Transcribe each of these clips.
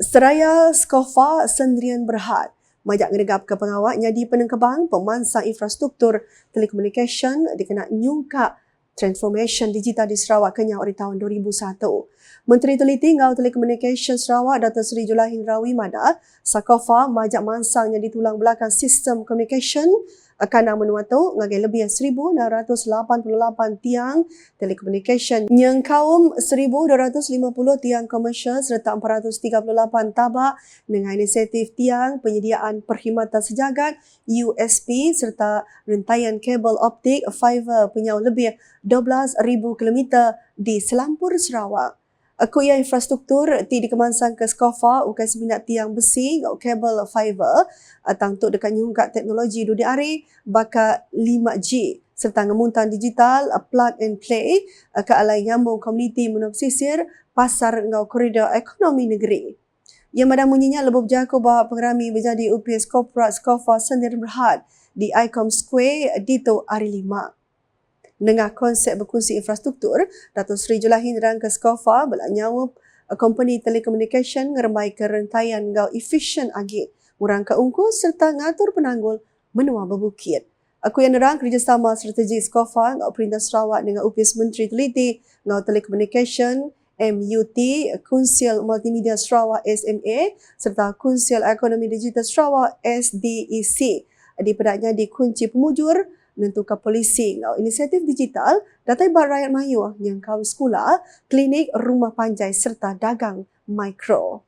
Seraya Skofa Sendirian Berhad majak ngegap ke pengawaknya di penengkebang pemansang infrastruktur telekomunikasi dikena nyungka transformation digital di Sarawak Kenyang pada tahun 2001. Menteri Teliti Ngau Telekomunikasi Sarawak Dr. Seri Julahin Rawi Mada, Sakofa majak mansangnya di tulang belakang sistem komunikasi akan menua tu ngagai lebih 1688 tiang telekomunikasi yang kaum 1250 tiang komersial serta 438 tabak dengan inisiatif tiang penyediaan perkhidmatan sejagat USP serta rentaian kabel optik fiber penyau lebih 12,000 km di Selampur Sarawak. Akuya infrastruktur ti dikemansang ke Skofa ukai seminat tiang besi kabel fiber atang untuk dekat nyungkat teknologi dunia hari baka 5G serta ngemuntan digital plug and play ke alai nyambung komuniti menop sisir pasar ngau koridor ekonomi negeri. Yang madam munyinya lebih berjaku bahawa pengerami menjadi UPS Corporate Skofa sendiri berhad di ICOM Square Dito Ari Lima dengan konsep berkongsi infrastruktur, Datuk Seri Julahin dan Keskofa belaknyawa company telekomunikasi ngeremai kerentaian gau efisien agi, murang keungkus serta ngatur penanggul menua berbukit. Aku yang nerang kerjasama strategi Skofa ngau Perintah Sarawak dengan UPS Menteri Teliti ngau telekomunikasi MUT, Kunsil Multimedia Sarawak SMA serta Kunsil Ekonomi Digital Sarawak SDEC. Di pedaknya dikunci pemujur menentukan polisi inisiatif digital datai bar rakyat mayu yang kau sekolah, klinik, rumah panjai serta dagang mikro.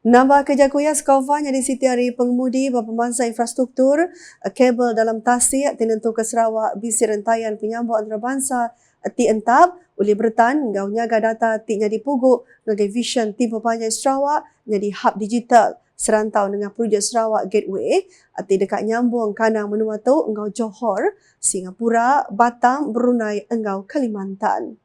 Nambah kerja kuya skova yang disitiari pengemudi beberapa masa infrastruktur, kabel dalam tasik tenentu ke Sarawak bisi rentaian penyambut antarabangsa ti entap oleh bertan ngau nyaga data ti nyadi puguk ngagai vision tim pepanjai Sarawak jadi hub digital serantau dengan projek Sarawak Gateway ati dekat nyambung kanang menua tu engau Johor, Singapura, Batam, Brunei, engau Kalimantan.